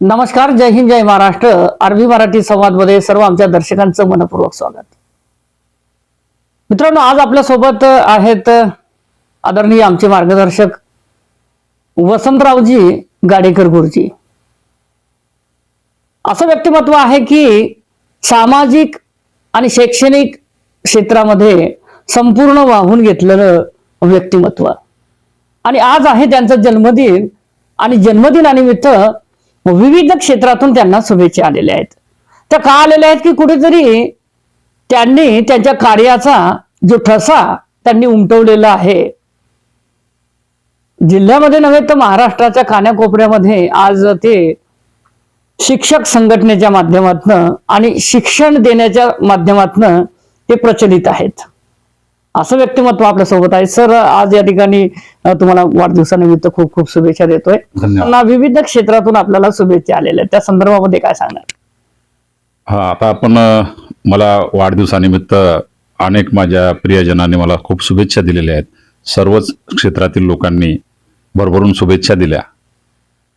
नमस्कार जय हिंद जय महाराष्ट्र. अरबी मराठी संवादमध्ये सर्व आमच्या दर्शकांचं मनपूर्वक स्वागत. मित्रांनो आज आपल्यासोबत आहेत आदरणीय आमचे मार्गदर्शक वसंतरावजी गाडेकर गुरुजी. असं व्यक्तिमत्व आहे की सामाजिक आणि शैक्षणिक क्षेत्रामध्ये संपूर्ण वाहून घेतलेलं व्यक्तिमत्व. आणि आज आहे त्यांचा जन्मदिन. आणि जन्मदिनानिमित्त विविध क्षेत्रातून त्यांना शुभेच्छा आलेल्या आहेत. त्या का आलेल्या आहेत की कुठेतरी त्यांनी त्यांच्या कार्याचा जो ठसा त्यांनी उमटवलेला आहे. जिल्ह्यामध्ये नव्हे तर महाराष्ट्राच्या कान्याकोपऱ्यामध्ये आज ते शिक्षक संघटनेच्या माध्यमातनं आणि शिक्षण देण्याच्या माध्यमातनं ते प्रचलित आहेत. असं व्यक्तिमत्व आपल्यासोबत आहे. सर आज या ठिकाणी तुम्हाला वाढदिवसानिमित्त खूप खूप शुभेच्छा देतोय. धन्यवाद. ना विविध क्षेत्रातून आपल्याला शुभेच्छा आलेल्या आहेत. त्या संदर्भामध्ये काय सांगणार? हा आता आपण मला वाढदिवसानिमित्त अनेक माझ्या प्रियजनांनी मला खूप शुभेच्छा दिलेल्या आहेत. सर्वच क्षेत्रातील लोकांनी भरभरून शुभेच्छा दिल्या.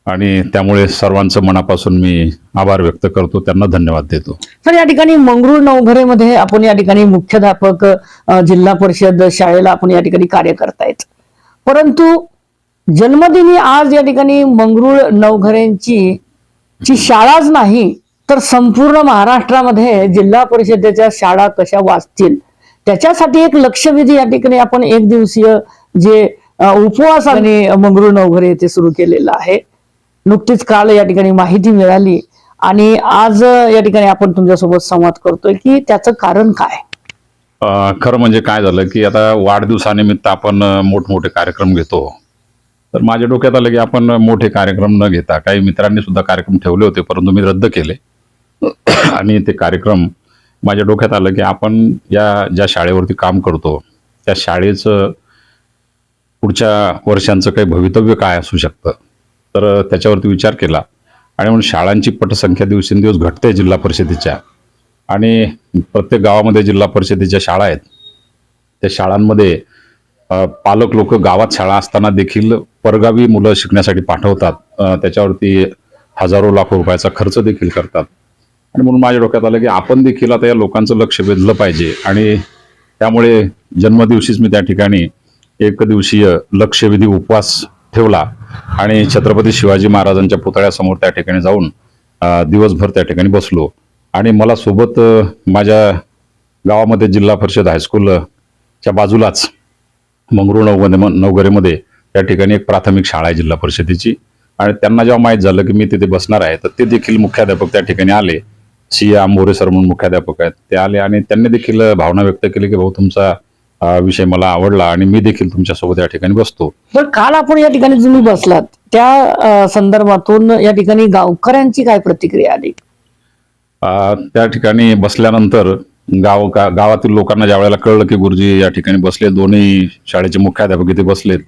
आणि त्यामुळे सर्वांचं मनापासून मी आभार व्यक्त करतो. त्यांना धन्यवाद देतो. तर या ठिकाणी मंगरुळ नवघरेमध्ये आपण या ठिकाणी मुख्याध्यापक जिल्हा परिषद शाळेला आपण या ठिकाणी कार्य करतायत परंतु जन्मदिनी आज या ठिकाणी मंगरुळ नवघरेंची ची शाळाच नाही तर संपूर्ण महाराष्ट्रामध्ये जिल्हा परिषदेच्या शाळा कशा वाचतील? त्याच्यासाठी एक लक्षवेधी या ठिकाणी आपण एक दिवसीय जे उपवास आणि मंगरुळ नवघरे येथे सुरू केलेलं आहे. नुकतीच काल या ठिकाणी माहिती मिळाली आणि आज या ठिकाणी आपण तुमच्यासोबत संवाद करतोय की त्याचं कारण काय? खरं म्हणजे काय झालं की आता वाढदिवसानिमित्त आपण मोठमोठे कार्यक्रम घेतो. तर माझ्या डोक्यात आलं की आपण मोठे कार्यक्रम न घेता काही मित्रांनी सुद्धा कार्यक्रम ठेवले होते परंतु मी रद्द केले. आणि ते कार्यक्रम माझ्या डोक्यात आलं की आपण या ज्या शाळेवरती काम करतो त्या शाळेचं पुढच्या वर्षांचं काही भवितव्य काय असू शकतं? तर त्याच्यावरती विचार केला. आणि म्हणून शाळांची पटसंख्या दिवसेंदिवस घटते जिल्हा परिषदेच्या. आणि प्रत्येक गावामध्ये जिल्हा परिषदेच्या शाळा आहेत. त्या शाळांमध्ये पालक लोक गावात शाळा असताना देखील परगावी मुलं शिकण्यासाठी पाठवतात. त्याच्यावरती हजारो लाखो रुपयाचा खर्च देखील करतात. आणि म्हणून माझ्या डोक्यात आलं की आपण देखील आता या लोकांचं लक्ष वेधलं पाहिजे. आणि त्यामुळे जन्मदिवशीच मी त्या ठिकाणी एक दिवसीय लक्षवेधी उपवास ठेवला. आणि छत्रपती शिवाजी महाराजांच्या पुतळ्यासमोर त्या ठिकाणी जाऊन दिवसभर त्या ठिकाणी बसलो. आणि मला सोबत माझ्या गावामध्ये जिल्हा परिषद हायस्कूलच्या बाजूलाच मंगरू नवमध्ये नवगरेमध्ये त्या ठिकाणी एक प्राथमिक शाळा आहे जिल्हा परिषदेची. आणि त्यांना जेव्हा माहीत झालं की मी तिथे बसणार आहे तर ते देखील मुख्याध्यापक त्या ठिकाणी आले. सी. आंबोरे सर म्हणून मुख्याध्यापक आहेत ते आले. आणि त्यांनी देखील भावना व्यक्त केली की भाऊ तुमचा अ, विषय मला आवडला आणि मी देखील तुमच्यासोबत या ठिकाणी बसतो. पण काल आपण या ठिकाणी तुम्ही बसलात त्या अ, संदर्भातून या ठिकाणी गावकऱ्यांची काय प्रतिक्रिया आली? त्या ठिकाणी बसल्यानंतर गाव गा, गावातील लोकांना ज्या वेळेला कळलं की गुरुजी या ठिकाणी बसले दोन्ही शाळेचे मुख्याध्यापक इथे बसलेत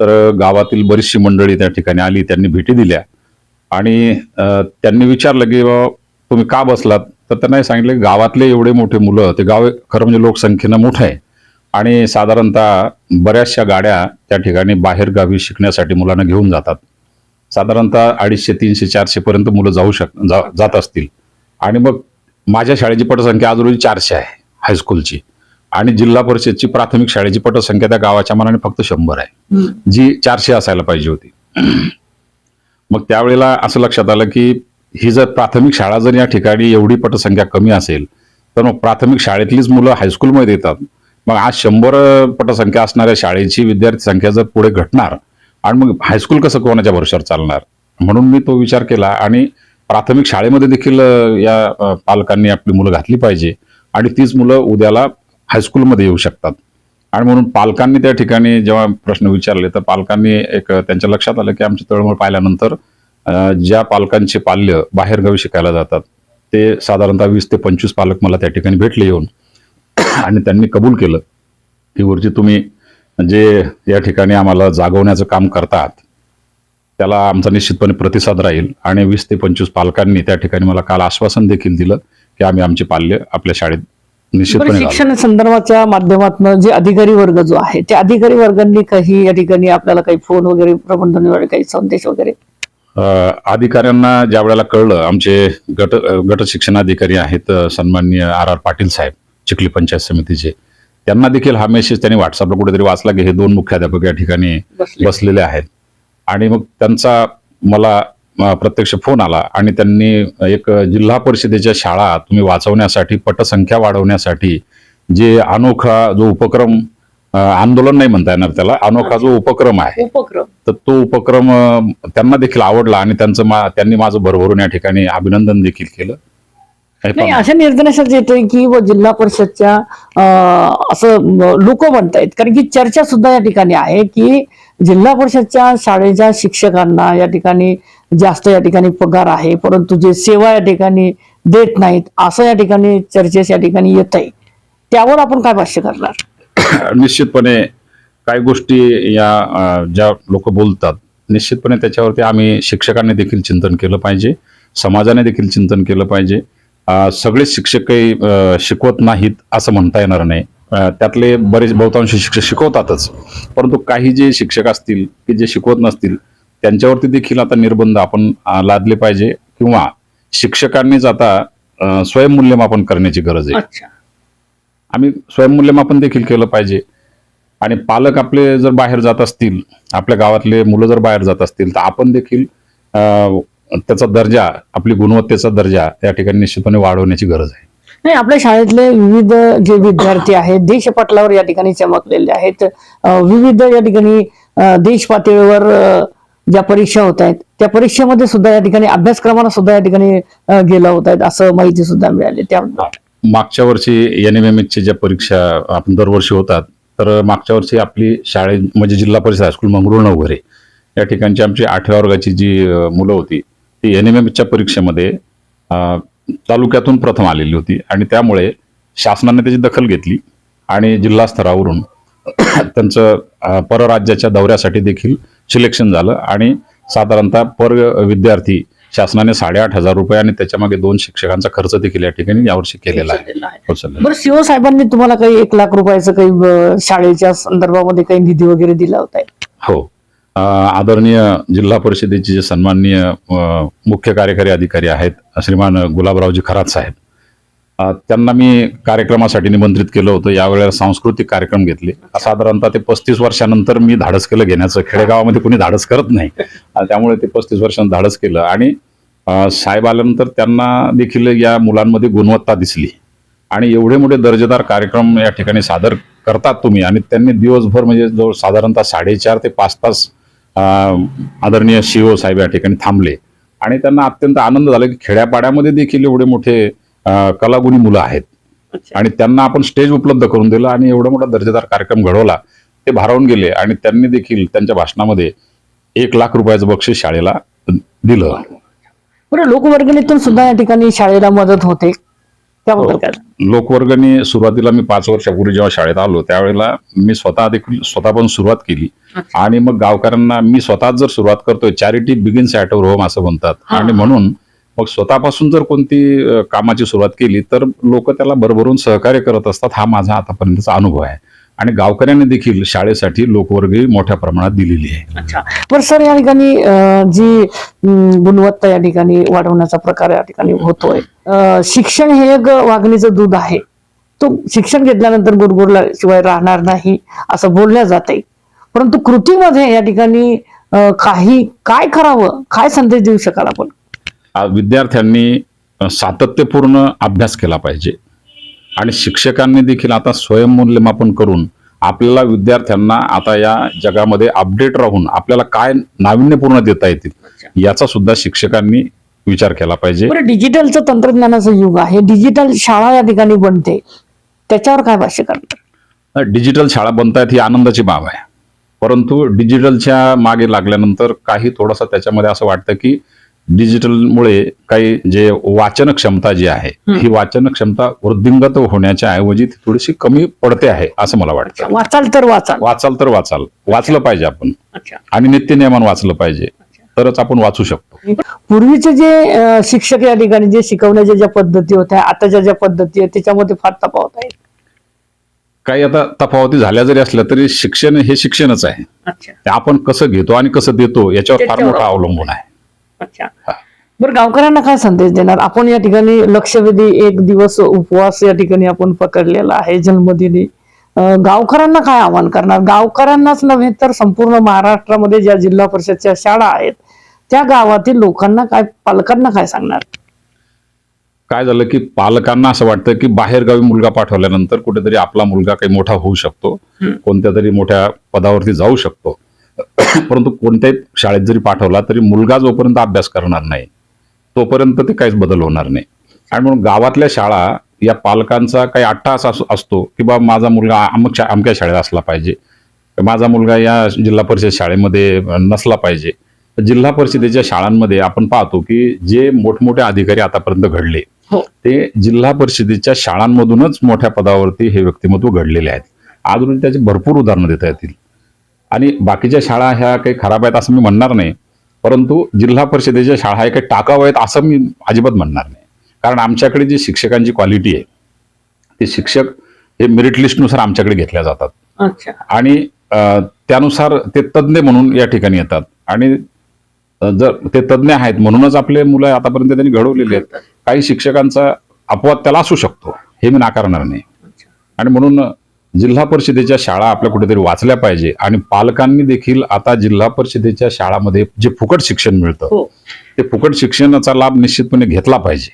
तर गावातील बरीचशी मंडळी त्या ठिकाणी आली त्यांनी भेटी दिल्या. आणि अ, त्यांनी विचारलं की "बुवा, तुम्ही का बसलात? तर त्यांना हे सांगितलं की गावातले एवढे मोठे मुलं ते गाव खरं म्हणजे लोकसंख्येनं मोठं आहे. आणि साधारणतः बऱ्याचशा गाड्या त्या ठिकाणी बाहेर गावी शिकण्यासाठी मुलांना घेऊन जातात. साधारणतः अडीचशे तीनशे चारशे पर्यंत मुलं जाऊ शक जा- जात असतील. आणि मग माझ्या शाळेची पटसंख्या आज रोजी चारशे आहे हायस्कूलची आणि जिल्हा परिषदची प्राथमिक शाळेची पटसंख्या त्या गावाच्या मनाने फक्त शंभर आहे. जी चारशे असायला पाहिजे होती. मग त्यावेळेला असं लक्षात आलं की ही जर प्राथमिक शाळा जर या ठिकाणी एवढी पटसंख्या कमी असेल तर मग प्राथमिक शाळेतलीच मुलं हायस्कूलमध्ये येतात. मग आज शंभर पटसंख्या असणाऱ्या शाळेची विद्यार्थी संख्या जर पुढे घटणार आणि मग हायस्कूल कसं कोणाच्या भरोशावर चालणार? म्हणून मी तो विचार केला आणि प्राथमिक शाळेमध्ये देखील या पालकांनी आपली मुलं घातली पाहिजे आणि तीच मुलं उद्याला हायस्कूलमध्ये येऊ शकतात. आणि म्हणून पालकांनी त्या ठिकाणी जेव्हा प्रश्न विचारले तर पालकांनी एक त्यांच्या लक्षात आलं की आमची तळमळ पाहिल्यानंतर ज्या पालकांचे पाल्य बाहेरगावी शिकायला जातात ते साधारणतः वीस ते पंचवीस पालक मला त्या ठिकाणी भेटले येऊन आणि त्यांनी कबूल केलं की गुरुजी तुम्ही जे या ठिकाणी आम्हाला जागवण्याचं काम करतात त्याला आमचा निश्चितपणे प्रतिसाद राहील आणि वीस ते पंचवीस पालकांनी त्या ठिकाणी मला काल आश्वासन देखील दिलं की आम्ही आमचे पाल्य आपल्या शाळेत निश्चितपणे. शिक्षण संदर्भाच्या माध्यमातून जे अधिकारी वर्ग जो आहे त्या अधिकारी वर्गांनी काही या ठिकाणी आपल्याला काही फोन वगैरे प्रबंधन वगैरे काही संदेश वगैरे अधिकाऱ्यांना ज्या वेळेला कळलं आमचे गट गट शिक्षणाधिकारी आहेत सन्माननीय आर आर पाटील साहेब चिखली पंचायत समितीचे. त्यांना देखील हा मेसेज त्यांनी व्हॉट्सअपला कुठेतरी वाचला की हे दोन मुख्याध्यापक या ठिकाणी बसले. बसलेले आहेत. आणि मग त्यांचा मला प्रत्यक्ष फोन आला आणि त्यांनी एक जिल्हा परिषदेच्या शाळा तुम्ही वाचवण्यासाठी पटसंख्या वाढवण्यासाठी जे अनोखा जो उपक्रम आंदोलन नाही म्हणता येणार त्याला अनोखा जो उपक्रम आहे. उपक्रम. तर तो उपक्रम त्यांना देखील आवडला आणि त्यांचं मा त्यांनी माझं भरभरून या ठिकाणी अभिनंदन देखील केलं. नाही अशा निर्देशात येतोय की व जिल्हा परिषदच्या असं लोक म्हणतायत. कारण की चर्चा सुद्धा या ठिकाणी आहे की जिल्हा परिषदच्या शाळेच्या शिक्षकांना या ठिकाणी जास्त या ठिकाणी पगार आहे परंतु जे सेवा या ठिकाणी देत नाहीत असं या ठिकाणी चर्चेस या ठिकाणी येत आहे त्यावर आपण काय भाष्य करणार? निश्चितपणे काही गोष्टी या ज्या लोक बोलतात निश्चितपणे त्याच्यावरती आम्ही शिक्षकांनी देखील चिंतन केलं पाहिजे समाजाने देखील चिंतन केलं पाहिजे. अ, सगळेच शिक्षक काही अ, शिकवत नाहीत असं म्हणता येणार नाही. त्यातले बरेच बहुतांश शिक्षक शिकवतातच. परंतु काही जे शिक्षक असतील की जे शिकवत नसतील त्यांच्यावरती देखील आता निर्बंध आपण लादले पाहिजे किंवा शिक्षकांनीच आता स्वयंमूल्यमापन करण्याची गरज आहे. आम्ही स्वयंमूल्यमापन देखील केलं पाहिजे. आणि पालक आपले जर बाहेर जात असतील आपल्या गावातले मुलं जर बाहेर जात असतील तर आपण देखील अं, त्याचा दर्जा आपली गुणवत्तेचा दर्जा या ठिकाणी निश्चितपणे वाढवण्याची गरज आहे. नाही आपल्या शाळेतले विविध जे विद्यार्थी आहेत देश पाटलावर या ठिकाणी चमकलेले आहेत. विविध या ठिकाणी देश पातळीवर ज्या परीक्षा होत आहेत त्या परीक्षेमध्ये सुद्धा या ठिकाणी अभ्यासक्रमाला सुद्धा या ठिकाणी गेला होत आहेत असं माहिती सुद्धा मिळाली. त्या मागच्या वर्षी एन एम एम एचच्या ज्या परीक्षा आपण दरवर्षी होतात तर मागच्या वर्षी आपली शाळे म्हणजे जिल्हा परिषद हायस्कूल मंगरुळ नवघरे या ठिकाणची आमची आठव्या वर्गाची जी मुलं होती ती एन एम एम एचच्या परीक्षेमध्ये तालुक्यातून प्रथम आलेली होती. आणि त्यामुळे शासनाने त्याची दखल घेतली आणि जिल्हा स्तरावरून त्यांचं परराज्याच्या दौऱ्यासाठी देखील सिलेक्शन झालं. आणि साधारणतः पर विद्यार्थी शासनाने साडेआठ हजार रुपये आणि त्याच्यामागे दोन शिक्षकांचा खर्च देखील या ठिकाणी यावर्षी केलेला आहे. आहे. बरं सीओ साहेबांनी तुम्हाला काही एक लाख रुपयाचं काही शाळेच्या संदर्भामध्ये काही निधी वगैरे दिला होता? हो. आदरणीय जिल्हा परिषदेचे जे सन्माननीय मुख्य कार्यकारी अधिकारी आहेत श्रीमान गुलाबरावजी खरात साहेब. त्यांना मी कार्यक्रमासाठी निमंत्रित केलं होतं. यावेळेला सांस्कृतिक कार्यक्रम घेतले. साधारणतः ते पस्तीस वर्षानंतर मी धाडस केलं घेण्याचं. खेडेगावामध्ये कोणी धाडस करत नाही. त्यामुळे ते पस्तीस वर्षांत धाडस केलं. आणि साहेब आल्यानंतर त्यांना देखील या मुलांमध्ये गुणवत्ता दिसली. आणि एवढे मोठे दर्जेदार कार्यक्रम या ठिकाणी सादर करतात तुम्ही. आणि त्यांनी दिवसभर म्हणजे जवळ साधारणतः साडेचार ते पाच तास आदरणीय शिओ साहेब या ठिकाणी थांबले. आणि त्यांना अत्यंत आनंद झाला की खेड्यापाड्यामध्ये देखील एवढे मोठे कलागुणी मुलं आहेत. आणि त्यांना आपण स्टेज उपलब्ध करून दिलं आणि एवढा मोठा दर्जेदार कार्यक्रम घडवला ते भारावून गेले आणि त्यांनी देखील त्यांच्या भाषणामध्ये एक लाख रुपयाचं बक्षीस शाळेला दिलं. बरं लोकवर्गणीतून सुद्धा या ठिकाणी शाळेला मदत होते. त्याबद्दल हो. काय लोकवर्गणी सुरुवातीला मी पाच वर्षापूर्वी जेव्हा शाळेत आलो त्यावेळेला मी स्वतः देखील स्वतः पण सुरुवात केली. आणि मग गावकऱ्यांना मी स्वतःच जर सुरुवात करतोय चॅरिटी बिगिन्स ॲट होम असं म्हणतात. आणि म्हणून मग स्वतःपासून जर कोणती कामाची सुरुवात केली तर लोक त्याला भरभरून सहकार्य करत असतात हा माझा आतापर्यंतचा अनुभव आहे. आणि गावकऱ्यांनी देखील शाळेसाठी लोकवर्गणी मोठ्या प्रमाणात दिलेली आहे. अच्छा. बरं सर या ठिकाणी जी गुणवत्ता या ठिकाणी वाढवण्याचा प्रकार या ठिकाणी होतोय शिक्षण हे एक वाघणीचं दूध आहे. तो शिक्षण घेतल्यानंतर गुरगुरला शिवाय राहणार नाही असं बोलल्या जाते परंतु कृतीमध्ये या ठिकाणी काही काय करावं काय संदेश देऊ शकाल आपण? विद्यार्थ्यांनी सातत्यपूर्ण अभ्यास केला पाहिजे. आणि शिक्षकांनी देखील आता स्वयंमूल्यमापन करून आपल्याला विद्यार्थ्यांना आता या जगामध्ये अपडेट राहून आपल्याला काय नाविन्यपूर्ण देता येतील याचा सुद्धा शिक्षकांनी विचार केला पाहिजे. डिजिटलचं तंत्रज्ञानाचं युग आहे. डिजिटल शाळा या ठिकाणी बनते. त्याच्यावर काय भाष्य करणार? डिजिटल शाळा बनतायत ही आनंदाची बाब आहे. परंतु डिजिटलच्या मागे लागल्यानंतर काही थोडंसं त्याच्यामध्ये असं वाटतं की डिजिटलमुळे काही जे वाचन क्षमता जी आहे. ही वाचन क्षमता वृद्धिंगत होण्याच्या ऐवजी ती थोडीशी कमी पडते आहे असं मला वाटतं. वाचाल तर वाचाल. वाचाल तर वाचाल. वाचलं पाहिजे आपण. आणि नित्यनियमान वाचलं पाहिजे. तरच आपण वाचू शकतो. पूर्वीचे जे शिक्षक या ठिकाणी जे शिकवण्याच्या ज्या पद्धती होत्या आताच्या ज्या पद्धती आहेत त्याच्यामध्ये फार तफावत आहे. काही आता तफावती झाल्या जरी असल्या तरी शिक्षण हे शिक्षणच आहे. आपण कसं घेतो आणि कसं देतो याच्यावर फार मोठा अवलंबून आहे. अच्छा. बरं गावकऱ्यांना काय संदेश देणार? आपण या ठिकाणी लक्षवेधी एक दिवस उपवास या ठिकाणी आपण पकडलेला आहे जन्मदिनी. गावकऱ्यांना काय आवाहन करणार? गावकऱ्यांनाच नव्हे तर संपूर्ण महाराष्ट्रामध्ये ज्या जिल्हा परिषदच्या शाळा आहेत त्या गावातील लोकांना काय पालकांना काय सांगणार? काय झालं की पालकांना असं वाटतं की बाहेरगावी मुलगा पाठवल्यानंतर कुठेतरी आपला मुलगा काही मोठा होऊ शकतो. कोणत्या तरी मोठ्या पदावरती जाऊ शकतो. परंतु कोणत्याही शाळेत जरी पाठवला तरी मुलगा जोपर्यंत अभ्यास करणार नाही तोपर्यंत ते काहीच बदल होणार नाही. आणि म्हणून गावातल्या शाळा या पालकांचा काही अट्टास असो- असतो की बा माझा मुलगा अमुक शा- अमक्या शाळेत असला पाहिजे. माझा मुलगा या जिल्हा परिषद शाळेमध्ये नसला पाहिजे. जिल्हा परिषदेच्या शाळांमध्ये आपण पाहतो की जे मोठमोठे अधिकारी आतापर्यंत घडले हो. ते जिल्हा परिषदेच्या शाळांमधूनच मोठ्या पदावरती हे व्यक्तिमत्व घडलेले आहेत. अजूनही त्याची भरपूर उदाहरणं देता येतील. आणि बाकीच्या शाळा ह्या काही खराब आहेत असं मी म्हणणार नाही. परंतु जिल्हा परिषदेच्या शाळा ह्या काही टाकाव्या आहेत असं मी अजिबात म्हणणार नाही. कारण आमच्याकडे जी शिक्षकांची क्वालिटी आहे ते शिक्षक हे मेरिट लिस्टनुसार आमच्याकडे घेतल्या जातात. अच्छा. आणि त्यानुसार ते तज्ज्ञ म्हणून या ठिकाणी येतात. आणि जर ते तज्ज्ञ आहेत म्हणूनच आपले मुलं आतापर्यंत त्यांनी घडवलेले आहेत. काही शिक्षकांचा अपवाद त्याला असू शकतो हे मी नाकारणार नाही. आणि म्हणून जिल्हा परिषदेच्या शाळा आपल्या कुठेतरी वाचल्या पाहिजे आणि पालकांनी देखील आता जिल्हा परिषदेच्या शाळामध्ये जे फुकट शिक्षण मिळतं हो. ते फुकट शिक्षणाचा लाभ निश्चितपणे घेतला पाहिजे.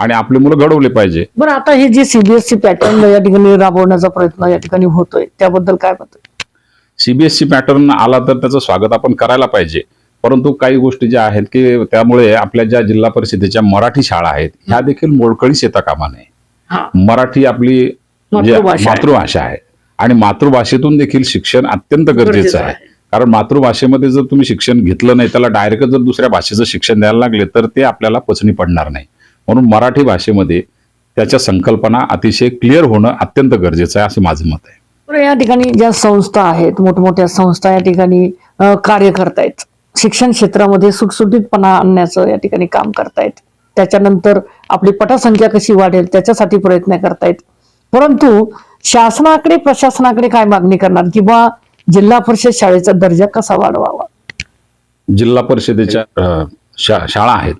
आणि आपले मुलं घडवले पाहिजे. बरं आता हे जे सीबीएसई पॅटर्न या ठिकाणी राबवण्याचा प्रयत्न या ठिकाणी होतोय त्याबद्दल काय म्हणतोय सीबीएसई पॅटर्न आला तर त्याचं स्वागत आपण करायला पाहिजे. परंतु काही गोष्टी ज्या आहेत की त्यामुळे आपल्या ज्या जिल्हा परिषदेच्या मराठी शाळा आहेत ह्या देखील मोडकळीस येता कामा नये मराठी आपली मातृभाषा आहे. मातृभाषा आहे. आणि मातृभाषेतून देखील शिक्षण अत्यंत गरजेचं आहे. कारण मातृभाषेमध्ये जर तुम्ही शिक्षण घेतलं नाही त्याला डायरेक्ट जर दुसऱ्या भाषेचं शिक्षण द्यायला लागले तर ते आपल्याला पचनी पडणार नाही. म्हणून मराठी भाषेमध्ये त्याच्या संकल्पना अतिशय क्लिअर होणं अत्यंत गरजेचं आहे असं माझं मत आहे. या ठिकाणी ज्या संस्था आहेत मोठमोठ्या संस्था या ठिकाणी कार्य करतायत. शिक्षण क्षेत्रामध्ये सुटसुटीतपणा आणण्याचं या ठिकाणी काम करतायत. त्याच्यानंतर आपली पटसंख्या कशी वाढेल त्याच्यासाठी प्रयत्न करतायत. परंतु शासनाकडे प्रशासनाकडे काय मागणी करणार? किंवा जिल्हा परिषद शाळेचा दर्जा कसा वाढवावा? जिल्हा परिषदेच्या शा- शाळा आहेत.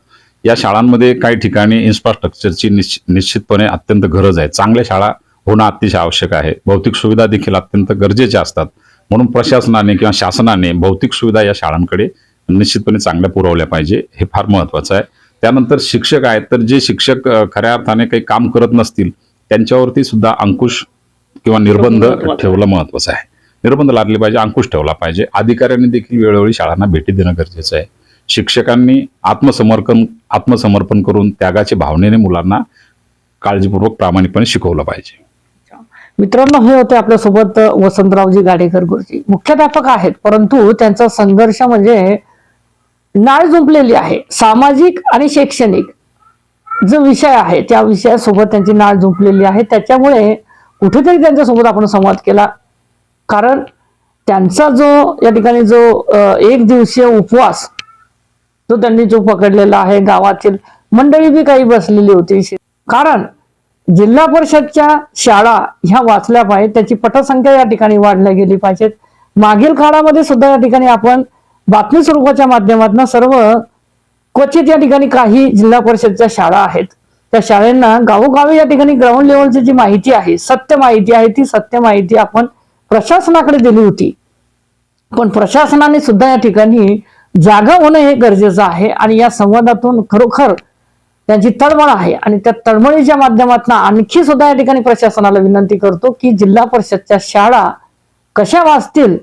या शाळांमध्ये काही ठिकाणी इन्फ्रास्ट्रक्चरची निश्च- निश्चितपणे अत्यंत गरज आहे. चांगल्या शाळा होणं अतिशय आवश्यक आहे. भौतिक सुविधा देखील अत्यंत गरजेच्या असतात. म्हणून प्रशासनाने किंवा शासनाने भौतिक सुविधा या शाळांकडे निश्चितपणे चांगल्या पुरवल्या पाहिजे. हे फार महत्वाचं आहे. त्यानंतर शिक्षक आहेत. तर जे शिक्षक खऱ्या अर्थाने काही काम करत नसतील त्यांच्यावरती सुद्धा अंकुश किंवा निर्बंध. ठेवलं महत्वाचं आहे. निर्बंध लादले पाहिजे अंकुश ठेवला पाहिजे. अधिकाऱ्यांनी देखील वेळोवेळी शाळांना भेटी देणं गरजेचं आहे. शिक्षकांनी आत्मसमर्पण आत्मसमर्पण करून त्यागाच्या भावनेने मुलांना काळजीपूर्वक प्रामाणिकपणे शिकवलं पाहिजे. मित्रांनो हे होते आपल्यासोबत वसंतरावजी गाडेकर गुरुजी. मुख्याध्यापक आहेत परंतु त्यांचा संघर्ष म्हणजे नाळ जुंपलेली आहे. सामाजिक आणि शैक्षणिक. जो विषय आहे त्या विषयासोबत त्यांची नाळ झोपलेली आहे. त्याच्यामुळे कुठेतरी त्यांच्यासोबत आपण संवाद केला. कारण त्यांचा जो या ठिकाणी जो एक दिवसीय उपवास तो त्यांनी जो पकडलेला आहे गावातील मंडळी बी काही बसलेली होती. कारण जिल्हा परिषदच्या शाळा ह्या वाचल्या पाहिजेत. त्याची पटसंख्या या ठिकाणी वाढल्या गेली पाहिजेत. मागील काळामध्ये सुद्धा या ठिकाणी आपण बातमी स्वरूपाच्या माध्यमातून सर्व क्वचित या ठिकाणी काही जिल्हा परिषदच्या शाळा आहेत. त्या शाळांना गावोगावी या ठिकाणी ग्राउंड लेवलची जी माहिती आहे सत्य माहिती आहे ती सत्य माहिती आपण प्रशासनाकडे दिली होती. पण प्रशासनाने सुद्धा या ठिकाणी जागा होणं हे गरजेचं आहे आणि या संवादातून खरोखर त्यांची तळमळ आहे. आणि त्या तळमळीच्या माध्यमातून आणखी सुद्धा या ठिकाणी प्रशासनाला विनंती करतो की जिल्हा परिषदच्या शाळा कशा वाचतील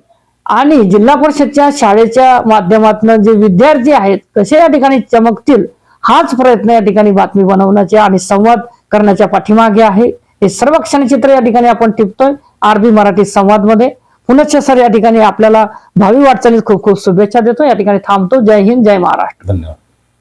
आणि जिल्हा परिषदच्या शाळेच्या माध्यमातून जे विद्यार्थी आहेत कसे या ठिकाणी चमकतील हाच प्रयत्न या ठिकाणी बातमी बनवण्याचे आणि संवाद करण्याच्या पाठीमागे आहे. हे सर्व क्षणचित्र या ठिकाणी आपण टिपतोय. आरबी मराठी संवादमध्ये. पुनश्च सर या ठिकाणी आपल्याला भावी वाटचालीत खूप खूप शुभेच्छा देतो. या ठिकाणी थांबतो. जय हिंद जय महाराष्ट्र. धन्यवाद.